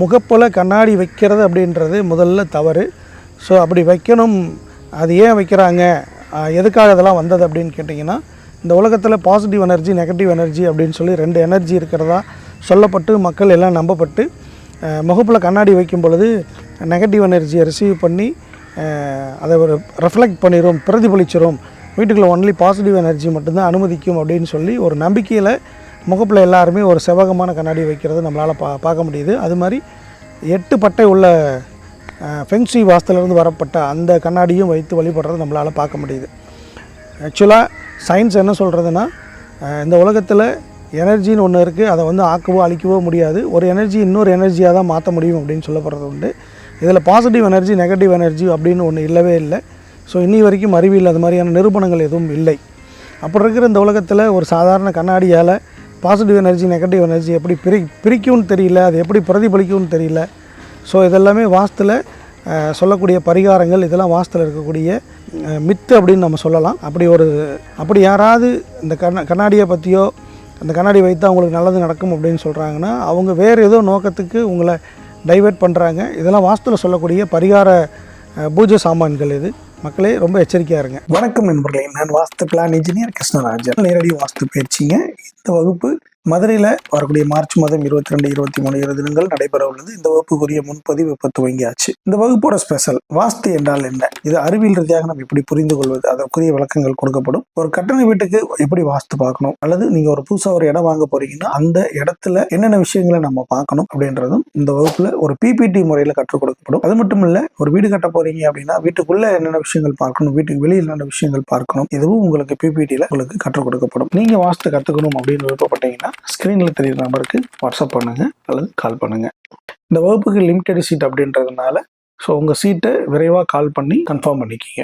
முகப்பில் கண்ணாடி வைக்கிறது அப்படின்றது முதல்ல தவறு. ஸோ அப்படி வைக்கணும் அது ஏன் வைக்கிறாங்க? எதுக்காக இதெல்லாம் வந்தது அப்படின்னு கேட்டிங்கன்னா இந்த உலகத்தில் பாசிட்டிவ் எனர்ஜி நெகட்டிவ் எனர்ஜி அப்படின்னு சொல்லி ரெண்டு எனர்ஜி இருக்கிறதா சொல்லப்பட்டு மக்கள் எல்லாம் நம்பப்பட்டு முகப்பில் கண்ணாடி வைக்கும் பொழுது நெகட்டிவ் எனர்ஜியை ரிசீவ் பண்ணி அதை ஒரு ரெஃப்ளெக்ட் பண்ணிடும் பிரதிபலிச்சிரும். வீட்டுக்குள்ளே ஒன்லி பாசிட்டிவ் எனர்ஜி மட்டும்தான் அனுமதிக்கும் அப்படின்னு சொல்லி ஒரு நம்பிக்கையில் முகப்பில் எல்லாருமே ஒரு செவகமான கண்ணாடி வைக்கிறது நம்மளால் பா பார்க்க முடியுது. அது மாதிரி எட்டு பட்டை உள்ள ஃபென்சி வாஸ்துலேருந்து வரப்பட்ட அந்த கண்ணாடியும் வைத்து வழிபடுறது நம்மளால் பார்க்க முடியுது. ஆக்சுவலாக சயின்ஸ் என்ன சொல்கிறதுனா இந்த உலகத்தில் எனர்ஜின்னு ஒன்று இருக்குது அதை வந்து ஆக்கவோ அழிக்கவோ முடியாது. ஒரு எனர்ஜி இன்னொரு எனர்ஜியாக தான் மாற்ற முடியும் அப்படின்னு சொல்லப்படுறது உண்டு. இதில் பாசிட்டிவ் எனர்ஜி நெகட்டிவ் எனர்ஜி அப்படின்னு ஒன்று இல்லவே இல்லை. ஸோ இன்னி வரைக்கும் அறிவியல் அது மாதிரியான நிரூபணங்கள் எதுவும் இல்லை. அப்படி இருக்கிற இந்த உலகத்தில் ஒரு சாதாரண கண்ணாடியால் பாசிட்டிவ் எனர்ஜி நெகட்டிவ் எனர்ஜி எப்படி பிரி பிரிக்கும்னு தெரியல அது எப்படி பிரதிபலிக்கும்னு தெரியல. ஸோ இதெல்லாமே வாஸ்தில் சொல்லக்கூடிய பரிகாரங்கள் இதெல்லாம் வாஸ்தில் இருக்கக்கூடிய மித்து அப்படின்னு நம்ம சொல்லலாம். அப்படி ஒரு அப்படி யாராவது இந்த கண்ண கண்ணாடியை பற்றியோ அந்த கண்ணாடி வைத்து அவங்களுக்கு நல்லது நடக்கும் அப்படின்னு சொல்கிறாங்கன்னா அவங்க வேறு ஏதோ நோக்கத்துக்கு உங்களை டைவர்ட் பண்ணுறாங்க இதெல்லாம் வாஸ்துல சொல்லக்கூடிய பரிகார பூஜை சாமான்கள் இது. மக்களே ரொம்ப எச்சரிக்கையாக இருங்க. வணக்கம் நண்பர்களே நான் வாஸ்து பிளான் இன்ஜினியர் கிருஷ்ணராஜன். நேரடி வாஸ்து பயிற்சிங்க. இந்த வகுப்பு மதுரையில் வரக்கூடிய மார்ச் மாதம் இருபத்தி ரெண்டு இருபத்தி மூணு இரு தினங்கள் நடைபெற உள்ளது. இந்த வகுப்புக்குரிய முன்பதிவு இப்போ துவங்கியாச்சு. இந்த வகுப்போட ஸ்பெஷல் வாஸ்து என்றால் என்ன? இது அறிவியல் ரீதியாக நம்ம எப்படி புரிந்து கொள்வது? அதற்குரிய விளக்கங்கள் கொடுக்கப்படும். ஒரு கட்டண வீட்டுக்கு எப்படி வாஸ்து பார்க்கணும்? அல்லது நீங்க ஒரு புதுசாக ஒரு இடம் வாங்க போறீங்கன்னா அந்த இடத்துல என்னென்ன விஷயங்களை நம்ம பார்க்கணும் அப்படின்றதும் இந்த வகுப்புல ஒரு பிபிடி முறையில் கற்றுக் கொடுக்கப்படும். அது மட்டும் இல்ல ஒரு வீடு கட்ட போறீங்க அப்படின்னா வீட்டுக்குள்ள என்னென்ன விஷயங்கள் பார்க்கணும்? வீட்டுக்கு வெளியில் என்னென்ன விஷயங்கள் பார்க்கணும்? இதுவும் உங்களுக்கு பிபிடியில் உங்களுக்கு கற்றுக் கொடுக்கப்படும். நீங்க வாஸ்து கத்துக்கணும் அப்படின்னு விருப்பப்பட்டீங்கன்னா ஸ்க்ரீனில் தெரியுற நம்பருக்கு வாட்ஸ்அப் பண்ணுங்க அல்லது கால் பண்ணுங்க. இந்த வகுப்புக்கு லிமிட்டெட் சீட் அப்படின்றதுனால ஸோ உங்கள் சீட்டை விரைவாக கால் பண்ணி கன்ஃபார்ம் பண்ணிக்கிங்க.